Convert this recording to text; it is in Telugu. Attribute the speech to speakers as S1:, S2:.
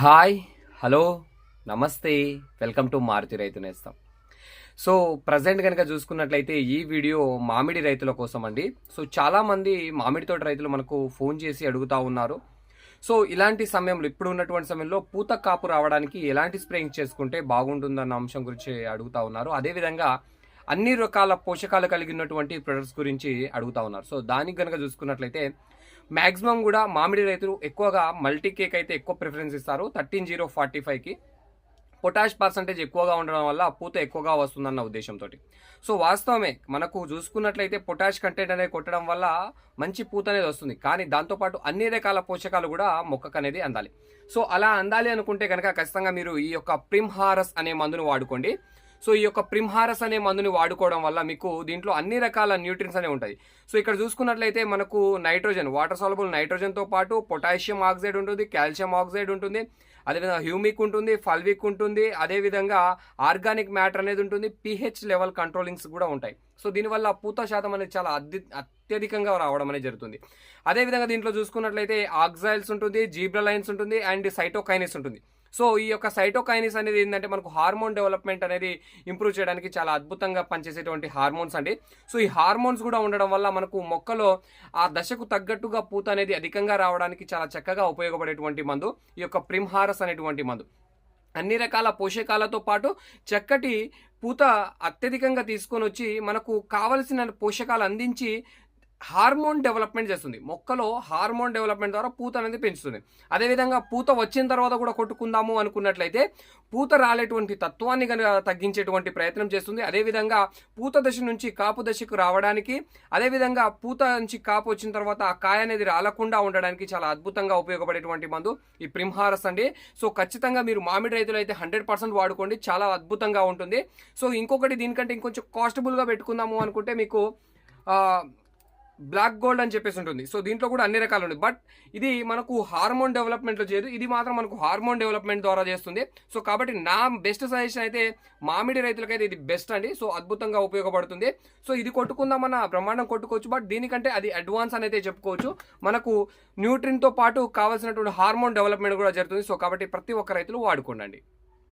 S1: హాయ్ హలో నమస్తే వెల్కమ్ టు మారుతి రైతు నేస్తాం. సో ప్రజెంట్ కనుక చూసుకున్నట్లయితే ఈ వీడియో మామిడి రైతుల కోసం అండి. సో చాలామంది మామిడి తోట రైతులు మనకు ఫోన్ చేసి అడుగుతా ఉన్నారు. సో ఇలాంటి సమయంలో ఇప్పుడు ఉన్నటువంటి సమయంలో పూత కాపు రావడానికి ఎలాంటి స్ప్రేయింగ్ చేసుకుంటే బాగుంటుందన్న అంశం గురించి అడుగుతా ఉన్నారు. అదేవిధంగా అన్ని రకాల పోషకాలు కలిగినటువంటి ప్రొడక్ట్స్ గురించి అడుగుతా ఉన్నారు. సో దానికి కనుక చూసుకున్నట్లయితే మ్యాక్సిమం కూడా మామిడి రైతులు ఎక్కువగా మల్టీ కేక్ అయితే ఎక్కువ ప్రిఫరెన్స్ ఇస్తారు. థర్టీన్ జీరో ఫార్టీ ఫైవ్కి పొటాష్ పర్సంటేజ్ ఎక్కువగా ఉండడం వల్ల పూత ఎక్కువగా వస్తుందన్న ఉద్దేశంతో సో వాస్తవమే మనకు చూసుకున్నట్లయితే పొటాష్ కంటెంట్ అనేది కొట్టడం వల్ల మంచి పూత అనేది వస్తుంది. కానీ దాంతోపాటు అన్ని రకాల పోషకాలు కూడా మొక్కకు అనేది అందాలి. సో అలా అందాలి అనుకుంటే కనుక ఖచ్చితంగా మీరు ఈ యొక్క ప్రిమ్హారస్ అనే మందును వాడుకోండి. సో ఈ యొక్క ప్రిమ్హారస్ అనే మందుని వాడుకోవడం వల్ల మీకు దీంట్లో అన్ని రకాల న్యూట్రిన్స్ అనేవి ఉంటాయి. సో ఇక్కడ చూసుకున్నట్లయితే మనకు నైట్రోజన్ వాటర్ సాల్బుల్ నైట్రోజన్తో పాటు పొటాషియం ఆక్సైడ్ ఉంటుంది కాల్షియం ఆక్సైడ్ ఉంటుంది అదేవిధంగా హ్యూమిక్ ఉంటుంది ఫల్విక్ ఉంటుంది అదేవిధంగా ఆర్గానిక్ మ్యాటర్ అనేది ఉంటుంది పిహెచ్ లెవెల్ కంట్రోలింగ్స్ కూడా ఉంటాయి. సో దీనివల్ల పూత శాతం అనేది చాలా అద్ది అత్యధికంగా రావడం అనేది జరుగుతుంది. అదేవిధంగా దీంట్లో చూసుకున్నట్లయితే ఆక్సైల్స్ ఉంటుంది జీబ్రలైన్స్ ఉంటుంది అండ్ సైటోకైనిస్ ఉంటుంది. సో ఈ యొక్క సైటోకైనిస్ అనేది ఏంటంటే మనకు హార్మోన్ డెవలప్మెంట్ అనేది ఇంప్రూవ్ చేయడానికి చాలా అద్భుతంగా పనిచేసేటువంటి హార్మోన్స్ అండి. సో ఈ హార్మోన్స్ కూడా ఉండడం వల్ల మనకు మొక్కలో ఆ దశకు తగ్గట్టుగా పూత అనేది అధికంగా రావడానికి చాలా చక్కగా ఉపయోగపడేటువంటి మందు ఈ యొక్క ప్రిమ్హారస్ అనేటువంటి మందు. అన్ని రకాల పోషకాలతో పాటు చక్కటి పూత అత్యధికంగా తీసుకొని వచ్చి మనకు కావలసిన పోషకాలు అందించి హార్మోన్ డెవలప్మెంట్ చేస్తుంది. మొక్కలో హార్మోన్ డెవలప్మెంట్ ద్వారా పూత అనేది పెంచుతుంది. అదేవిధంగా పూత వచ్చిన తర్వాత కూడా కొట్టుకుందాము అనుకున్నట్లయితే పూత రాలేటువంటి తత్వాన్ని కనుక తగ్గించేటువంటి ప్రయత్నం చేస్తుంది. అదేవిధంగా పూత దశ నుంచి కాపు దశకు రావడానికి అదేవిధంగా పూత నుంచి కాపు వచ్చిన తర్వాత ఆ కాయ అనేది రాలకుండా ఉండడానికి చాలా అద్భుతంగా ఉపయోగపడేటువంటి మందు ఈ ప్రిమ్హారస్ అండి సో ఖచ్చితంగా మీరు మామిడి రైతులు అయితే హండ్రెడ్ పర్సెంట్ వాడుకోండి. చాలా అద్భుతంగా ఉంటుంది. సో ఇంకొకటి దీనికంటే ఇంకొంచెం కాస్టబుల్గా పెట్టుకుందాము అనుకుంటే మీకు బ్లాక్ గోల్డ్ అని చెప్పేసి ఉంటుంది. సో దీంట్లో కూడా అన్ని రకాలు ఉన్నాయి. బట్ ఇది మనకు హార్మోన్ డెవలప్మెంట్లో చేయదు ఇది మాత్రం మనకు హార్మోన్ డెవలప్మెంట్ ద్వారా చేస్తుంది. సో కాబట్టి నా బెస్ట్ సజెషన్ అయితే మామిడి రైతులకైతే ఇది బెస్ట్ అండి. సో అద్భుతంగా ఉపయోగపడుతుంది. సో ఇది కొట్టుకుందామన్న బ్రహ్మాండం కొట్టుకోవచ్చు. బట్ దీనికంటే అది అడ్వాన్స్ అని అయితే చెప్పుకోవచ్చు. మనకు న్యూట్రిన్తో పాటు కావాల్సినటువంటి హార్మోన్ డెవలప్మెంట్ కూడా జరుగుతుంది. సో కాబట్టి ప్రతి ఒక్క రైతులు వాడుకోండి